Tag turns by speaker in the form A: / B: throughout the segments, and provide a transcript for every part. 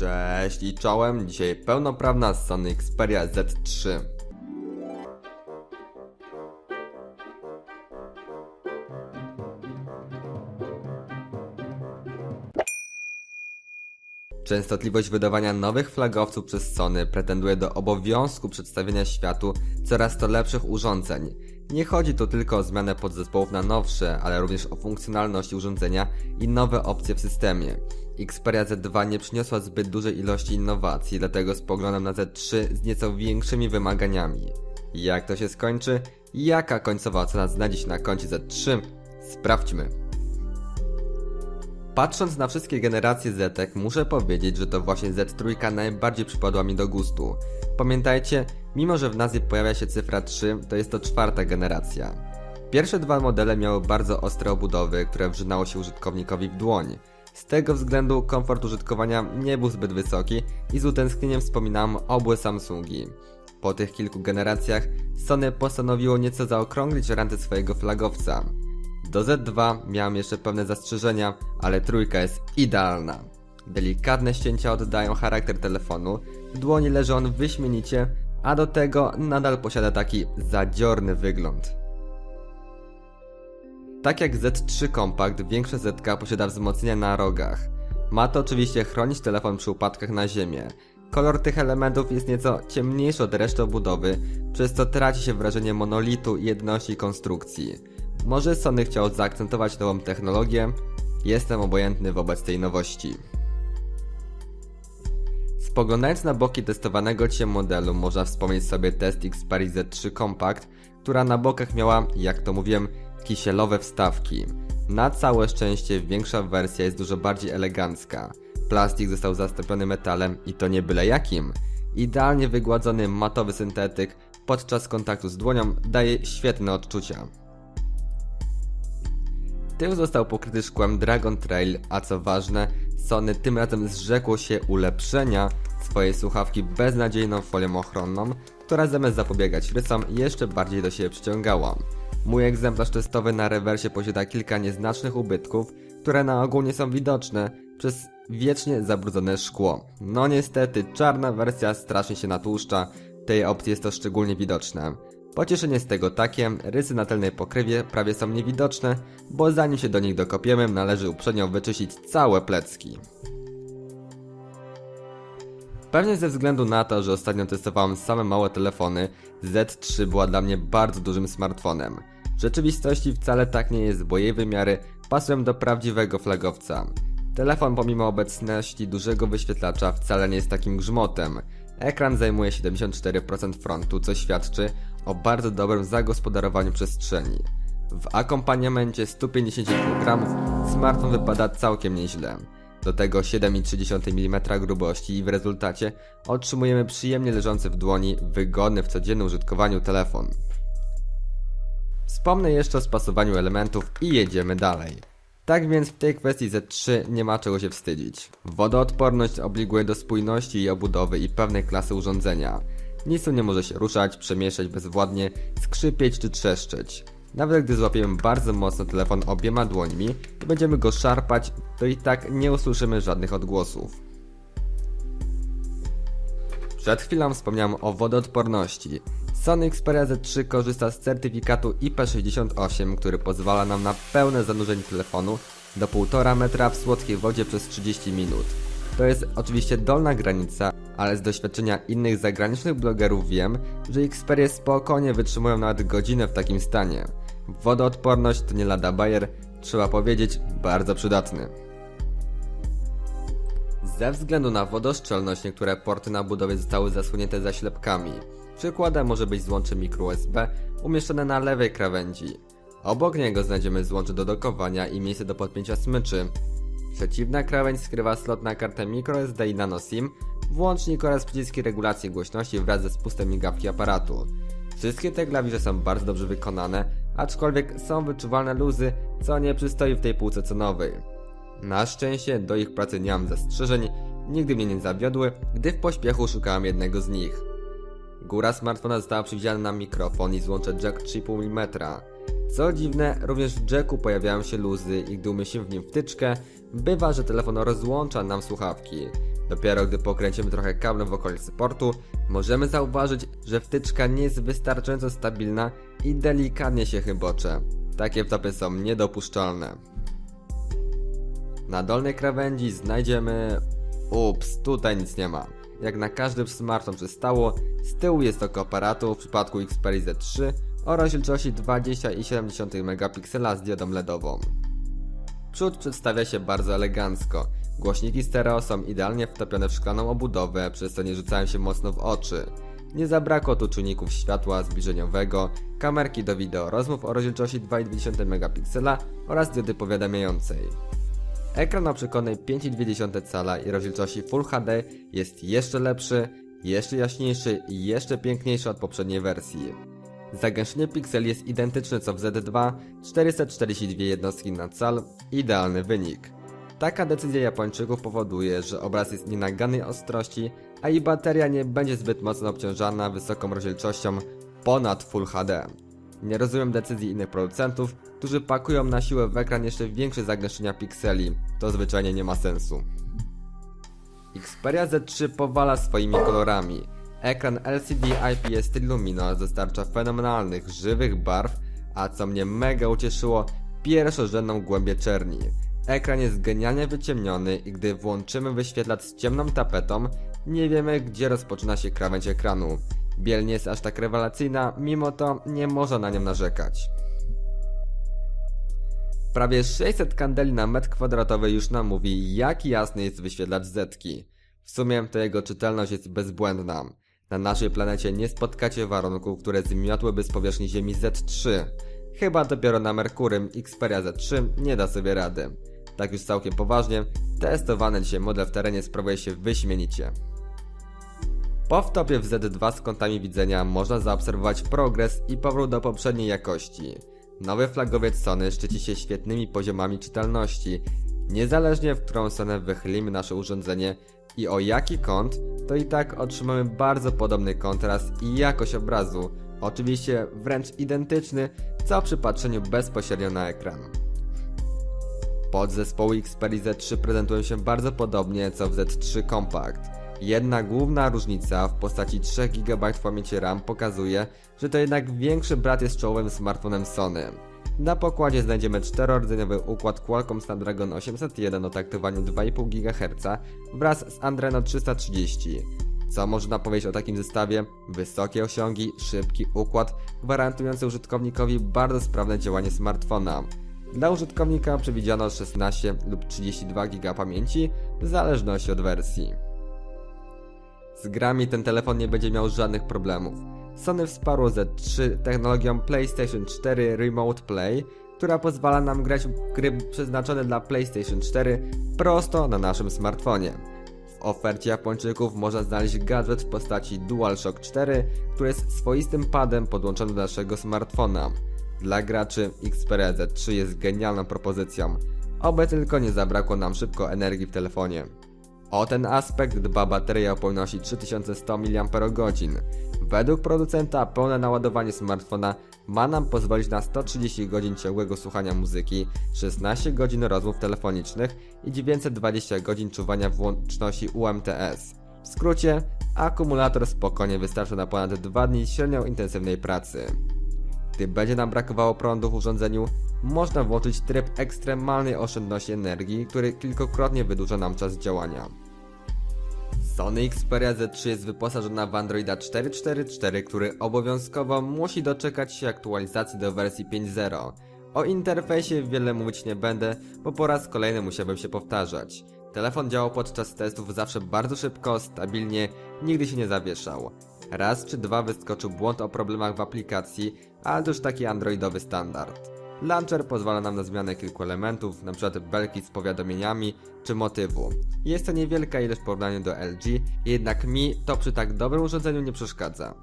A: Cześć i czołem, dzisiaj pełnoprawna Sony Xperia Z3. Częstotliwość wydawania nowych flagowców przez Sony pretenduje do obowiązku przedstawienia światu coraz to lepszych urządzeń. Nie chodzi tu tylko o zmianę podzespołów na nowsze, ale również o funkcjonalność urządzenia i nowe opcje w systemie. Xperia Z2 nie przyniosła zbyt dużej ilości innowacji, dlatego spoglądam na Z3 z nieco większymi wymaganiami. Jak to się skończy? Jaka końcowa ocena znajdzie się na koncie Z3? Sprawdźmy. Patrząc na wszystkie generacje Zetek, muszę powiedzieć, że to właśnie Z3 najbardziej przypadła mi do gustu. Pamiętajcie, mimo że w nazwie pojawia się cyfra 3, to jest to czwarta generacja. Pierwsze dwa modele miały bardzo ostre obudowy, które wrzynało się użytkownikowi w dłoń. Z tego względu komfort użytkowania nie był zbyt wysoki i z utęsknieniem wspominam obłe Samsungi. Po tych kilku generacjach Sony postanowiło nieco zaokrąglić ranty swojego flagowca. Do Z2 miałem jeszcze pewne zastrzeżenia, ale trójka jest idealna. Delikatne ścięcia oddają charakter telefonu, w dłoni leży on wyśmienicie, a do tego nadal posiada taki zadziorny wygląd. Tak jak Z3 Compact, większa Zetka posiada wzmocnienia na rogach. Ma to oczywiście chronić telefon przy upadkach na ziemię. Kolor tych elementów jest nieco ciemniejszy od reszty obudowy, przez co traci się wrażenie monolitu i jedności konstrukcji. Może Sony chciał zaakcentować nową technologię? Jestem obojętny wobec tej nowości. Spoglądając na boki testowanego dzisiaj modelu, można wspomnieć sobie test Xperia Z3 Compact, która na bokach miała, jak to mówiłem, kisielowe wstawki. Na całe szczęście większa wersja jest dużo bardziej elegancka. Plastik został zastąpiony metalem i to nie byle jakim. Idealnie wygładzony matowy syntetyk podczas kontaktu z dłonią daje świetne odczucia. Tył został pokryty szkłem Dragon Trail, a co ważne, Sony tym razem zrzekło się ulepszenia swojej słuchawki beznadziejną folią ochronną, która zamiast zapobiegać rysom jeszcze bardziej do siebie przyciągała. Mój egzemplarz testowy na rewersie posiada kilka nieznacznych ubytków, które na ogół nie są widoczne przez wiecznie zabrudzone szkło. No niestety, czarna wersja strasznie się natłuszcza, tej opcji jest to szczególnie widoczne. Pocieszenie z tego takie, rysy na tylnej pokrywie prawie są niewidoczne, bo zanim się do nich dokopiemy, należy uprzednio wyczyścić całe plecki. Pewnie ze względu na to, że ostatnio testowałem same małe telefony, Z3 była dla mnie bardzo dużym smartfonem. W rzeczywistości wcale tak nie jest, bo jej wymiary pasują do prawdziwego flagowca. Telefon pomimo obecności dużego wyświetlacza wcale nie jest takim grzmotem. Ekran zajmuje 74% frontu, co świadczy o bardzo dobrym zagospodarowaniu przestrzeni. W akompaniamencie 150 kg smartfon wypada całkiem nieźle. Do tego 7,3 mm grubości i w rezultacie otrzymujemy przyjemnie leżący w dłoni, wygodny w codziennym użytkowaniu telefon. Wspomnę jeszcze o spasowaniu elementów i jedziemy dalej. Tak więc w tej kwestii Z3 nie ma czego się wstydzić. Wodoodporność obliguje do spójności i obudowy i pewnej klasy urządzenia. Nic tu nie może się ruszać, przemieszać bezwładnie, skrzypieć czy trzeszczeć. Nawet gdy złapiemy bardzo mocno telefon obiema dłońmi i będziemy go szarpać, to i tak nie usłyszymy żadnych odgłosów. Przed chwilą wspomniałem o wodoodporności. Sony Xperia Z3 korzysta z certyfikatu IP68, który pozwala nam na pełne zanurzenie telefonu do 1,5 metra w słodkiej wodzie przez 30 minut. To jest oczywiście dolna granica, ale z doświadczenia innych zagranicznych blogerów wiem, że Xperie spokojnie wytrzymują nawet godzinę w takim stanie. Wodoodporność to nie lada bajer, trzeba powiedzieć, bardzo przydatny. Ze względu na wodoszczelność niektóre porty na budowie zostały zasłonięte zaślepkami. Przykładem może być złącze microUSB umieszczone na lewej krawędzi. Obok niego znajdziemy złącze do dokowania i miejsce do podpięcia smyczy. Przeciwna krawędź skrywa slot na kartę microSD i nano SIM, włącznik oraz przyciski regulacji głośności wraz ze spustem migawki aparatu. Wszystkie te klawisze są bardzo dobrze wykonane, aczkolwiek są wyczuwalne luzy, co nie przystoi w tej półce cenowej. Na szczęście do ich pracy nie mam zastrzeżeń, nigdy mnie nie zawiodły, gdy w pośpiechu szukałem jednego z nich. Góra smartfona została przewidziana na mikrofon i złącze jack 3,5 mm. Co dziwne, również w jacku pojawiają się luzy i gdy umieścimy w nim wtyczkę, bywa, że telefon rozłącza nam słuchawki. Dopiero gdy pokręcimy trochę kablem w okolicy portu, możemy zauważyć, że wtyczka nie jest wystarczająco stabilna i delikatnie się chybocze. Takie wtopy są niedopuszczalne. Na dolnej krawędzi znajdziemy... Ups, tutaj nic nie ma. Jak na każdym smartfon przystało, z tyłu jest oko aparatu w przypadku Xperia Z3 o rozdzielczości 20,7 megapiksela z diodą LEDową. Przód przedstawia się bardzo elegancko. Głośniki stereo są idealnie wtopione w szklaną obudowę, przez co nie rzucają się mocno w oczy. Nie zabrakło tu czujników światła zbliżeniowego, kamerki do wideo rozmów o rozdzielczości 2,2 megapiksela oraz diody powiadamiającej. Ekran o przekątnej 5,2 cala i rozdzielczości Full HD jest jeszcze lepszy, jeszcze jaśniejszy i jeszcze piękniejszy od poprzedniej wersji. Zagęszczenie pikseli jest identyczne co w Z2, 442 jednostki na cal, idealny wynik. Taka decyzja Japończyków powoduje, że obraz jest nienagannej ostrości, a i bateria nie będzie zbyt mocno obciążana wysoką rozdzielczością ponad Full HD. Nie rozumiem decyzji innych producentów, którzy pakują na siłę w ekran jeszcze większe zagęszczenia pikseli. To zwyczajnie nie ma sensu. Xperia Z3 powala swoimi kolorami. Ekran LCD IPS Lumino dostarcza fenomenalnych, żywych barw, a co mnie mega ucieszyło, pierwszorzędną głębię czerni. Ekran jest genialnie wyciemniony i gdy włączymy wyświetlacz z ciemną tapetą, nie wiemy gdzie rozpoczyna się krawędź ekranu. Biel nie jest aż tak rewelacyjna, mimo to nie można na nią narzekać. Prawie 600 kandeli na metr kwadratowy już nam mówi, jak jasny jest wyświetlacz Zetki. W sumie to jego czytelność jest bezbłędna. Na naszej planecie nie spotkacie warunków, które zmiotłyby z powierzchni Ziemi Z3. Chyba dopiero na Merkurym Xperia Z3 nie da sobie rady. Tak już całkiem poważnie, testowany dzisiaj model w terenie sprawuje się wyśmienicie. Po wtopie w Z2 z kątami widzenia można zaobserwować progres i powrót do poprzedniej jakości. Nowy flagowiec Sony szczyci się świetnymi poziomami czytelności. Niezależnie w którą stronę wychylimy nasze urządzenie i o jaki kąt, to i tak otrzymamy bardzo podobny kontrast i jakość obrazu. Oczywiście wręcz identyczny, co przy patrzeniu bezpośrednio na ekran. Podzespoły Xperia Z3 prezentują się bardzo podobnie co w Z3 Compact. Jedna główna różnica w postaci 3 GB pamięci RAM pokazuje, że to jednak większy brat jest czołowym smartfonem Sony. Na pokładzie znajdziemy czterordzeniowy układ Qualcomm Snapdragon 801 o taktowaniu 2,5 GHz wraz z Adreno 330. Co można powiedzieć o takim zestawie? Wysokie osiągi, szybki układ, gwarantujący użytkownikowi bardzo sprawne działanie smartfona. Dla użytkownika przewidziano 16 lub 32 GB pamięci w zależności od wersji. Z grami ten telefon nie będzie miał żadnych problemów. Sony wsparło Z3 technologią PlayStation 4 Remote Play, która pozwala nam grać w gry przeznaczone dla PlayStation 4 prosto na naszym smartfonie. W ofercie Japończyków można znaleźć gadżet w postaci DualShock 4, który jest swoistym padem podłączonym do naszego smartfona. Dla graczy Xperia Z3 jest genialną propozycją, oby tylko nie zabrakło nam szybko energii w telefonie. O ten aspekt dba bateria o pojemności 3100 mAh. Według producenta pełne naładowanie smartfona ma nam pozwolić na 130 godzin ciągłego słuchania muzyki, 16 godzin rozmów telefonicznych i 920 godzin czuwania w łączności UMTS. W skrócie, akumulator spokojnie wystarczy na ponad 2 dni średnio intensywnej pracy. Gdy będzie nam brakowało prądu w urządzeniu, można włączyć tryb ekstremalnej oszczędności energii, który kilkukrotnie wydłuża nam czas działania. Sony Xperia Z3 jest wyposażona w Androida 4.4.4, który obowiązkowo musi doczekać się aktualizacji do wersji 5.0. O interfejsie wiele mówić nie będę, bo po raz kolejny musiałbym się powtarzać. Telefon działał podczas testów zawsze bardzo szybko, stabilnie, nigdy się nie zawieszał. Raz czy dwa wyskoczył błąd o problemach w aplikacji, ale to już taki androidowy standard. Launcher pozwala nam na zmianę kilku elementów, np. belki z powiadomieniami czy motywu. Jest to niewielka ilość w porównaniu do LG, jednak mi to przy tak dobrym urządzeniu nie przeszkadza.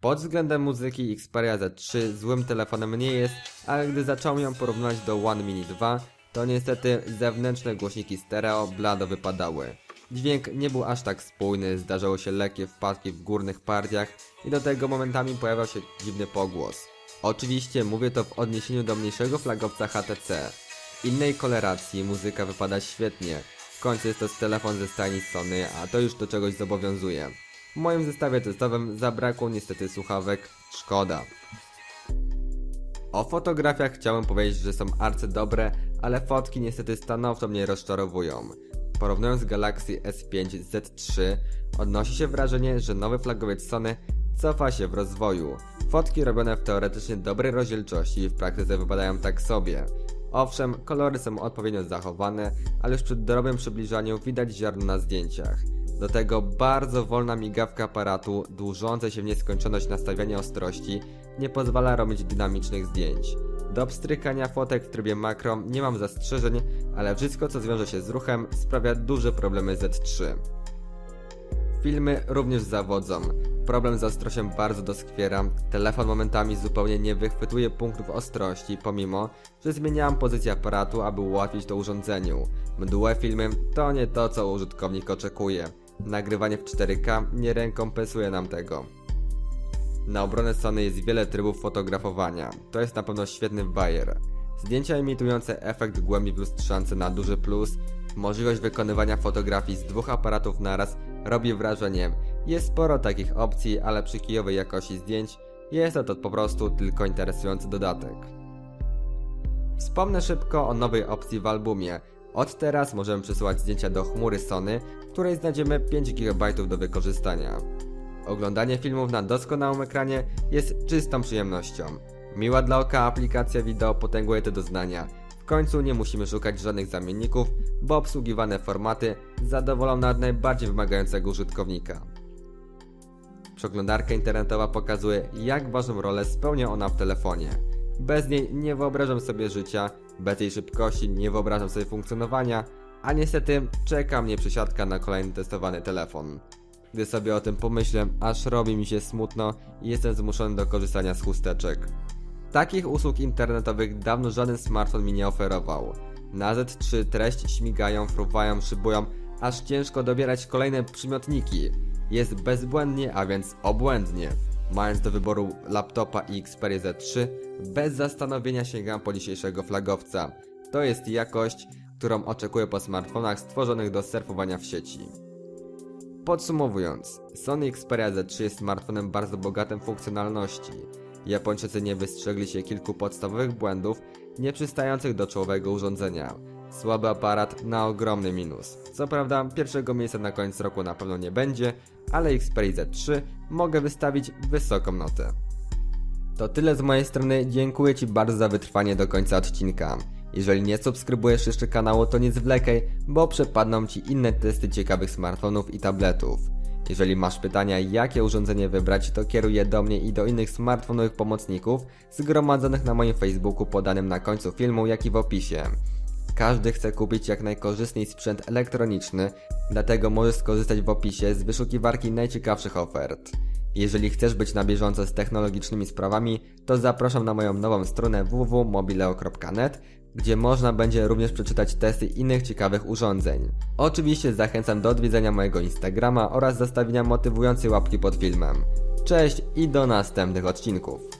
A: Pod względem muzyki Xperia Z3 złym telefonem nie jest, ale gdy zacząłem ją porównywać do One Mini 2, to niestety zewnętrzne głośniki stereo blado wypadały. Dźwięk nie był aż tak spójny, zdarzały się lekkie wpadki w górnych partiach i do tego momentami pojawiał się dziwny pogłos. Oczywiście mówię to w odniesieniu do mniejszego flagowca HTC. Innej koleracji muzyka wypada świetnie. W końcu jest to telefon ze stajni Sony, a to już do czegoś zobowiązuje. W moim zestawie testowym zabrakło niestety słuchawek, szkoda. O fotografiach chciałem powiedzieć, że są arcy dobre, ale fotki niestety stanowczo mnie rozczarowują. Porównując Galaxy S5 Z3, odnosi się wrażenie, że nowy flagowiec Sony cofa się w rozwoju. Fotki robione w teoretycznie dobrej rozdzielczości w praktyce wypadają tak sobie. Owszem, kolory są odpowiednio zachowane, ale już przy dobrym przybliżaniu widać ziarno na zdjęciach. Do tego bardzo wolna migawka aparatu, dłużące się w nieskończoność nastawiania ostrości, nie pozwala robić dynamicznych zdjęć. Do pstrykania fotek w trybie makro nie mam zastrzeżeń, ale wszystko co zwiąże się z ruchem sprawia duże problemy Z3. Filmy również zawodzą. Problem z ostrością bardzo doskwiera. Telefon momentami zupełnie nie wychwytuje punktów ostrości, pomimo, że zmieniałam pozycję aparatu, aby ułatwić to urządzeniu. Mdłe filmy to nie to, co użytkownik oczekuje. Nagrywanie w 4K nie rekompensuje nam tego. Na obronę Sony jest wiele trybów fotografowania. To jest na pewno świetny bajer. Zdjęcia imitujące efekt głębi w lustrzance na duży plus, możliwość wykonywania fotografii z dwóch aparatów naraz robi wrażenie. Jest sporo takich opcji, ale przy kijowej jakości zdjęć jest to, po prostu tylko interesujący dodatek. Wspomnę szybko o nowej opcji w albumie. Od teraz możemy przesyłać zdjęcia do chmury Sony, w której znajdziemy 5 GB do wykorzystania. Oglądanie filmów na doskonałym ekranie jest czystą przyjemnością. Miła dla oka aplikacja wideo potęguje te doznania. W końcu nie musimy szukać żadnych zamienników, bo obsługiwane formaty zadowolą nawet najbardziej wymagającego użytkownika. Przeglądarka internetowa pokazuje, jak ważną rolę spełnia ona w telefonie. Bez niej nie wyobrażam sobie życia, bez jej szybkości nie wyobrażam sobie funkcjonowania, a niestety czeka mnie przesiadka na kolejny testowany telefon. Gdy sobie o tym pomyślę, aż robi mi się smutno i jestem zmuszony do korzystania z chusteczek. Takich usług internetowych dawno żaden smartfon mi nie oferował. Na Z3 treści śmigają, fruwają, szybują, aż ciężko dobierać kolejne przymiotniki. Jest bezbłędnie, a więc obłędnie. Mając do wyboru laptopa i Xperia Z3, bez zastanowienia sięgam po dzisiejszego flagowca. To jest jakość, którą oczekuję po smartfonach stworzonych do surfowania w sieci. Podsumowując, Sony Xperia Z3 jest smartfonem bardzo bogatym w funkcjonalności. Japończycy nie wystrzegli się kilku podstawowych błędów, nie przystających do czołowego urządzenia. Słaby aparat na ogromny minus. Co prawda, pierwszego miejsca na koniec roku na pewno nie będzie, ale Xperia Z3 mogę wystawić wysoką notę. To tyle z mojej strony, dziękuję Ci bardzo za wytrwanie do końca odcinka. Jeżeli nie subskrybujesz jeszcze kanału, to nie zwlekaj, bo przepadną Ci inne testy ciekawych smartfonów i tabletów. Jeżeli masz pytania, jakie urządzenie wybrać, to kieruj je do mnie i do innych smartfonowych pomocników zgromadzonych na moim Facebooku podanym na końcu filmu, jak i w opisie. Każdy chce kupić jak najkorzystniej sprzęt elektroniczny, dlatego możesz skorzystać w opisie z wyszukiwarki najciekawszych ofert. Jeżeli chcesz być na bieżąco z technologicznymi sprawami, to zapraszam na moją nową stronę www.mobileo.net, gdzie można będzie również przeczytać testy innych ciekawych urządzeń. Oczywiście zachęcam do odwiedzenia mojego Instagrama oraz zostawienia motywującej łapki pod filmem. Cześć i do następnych odcinków.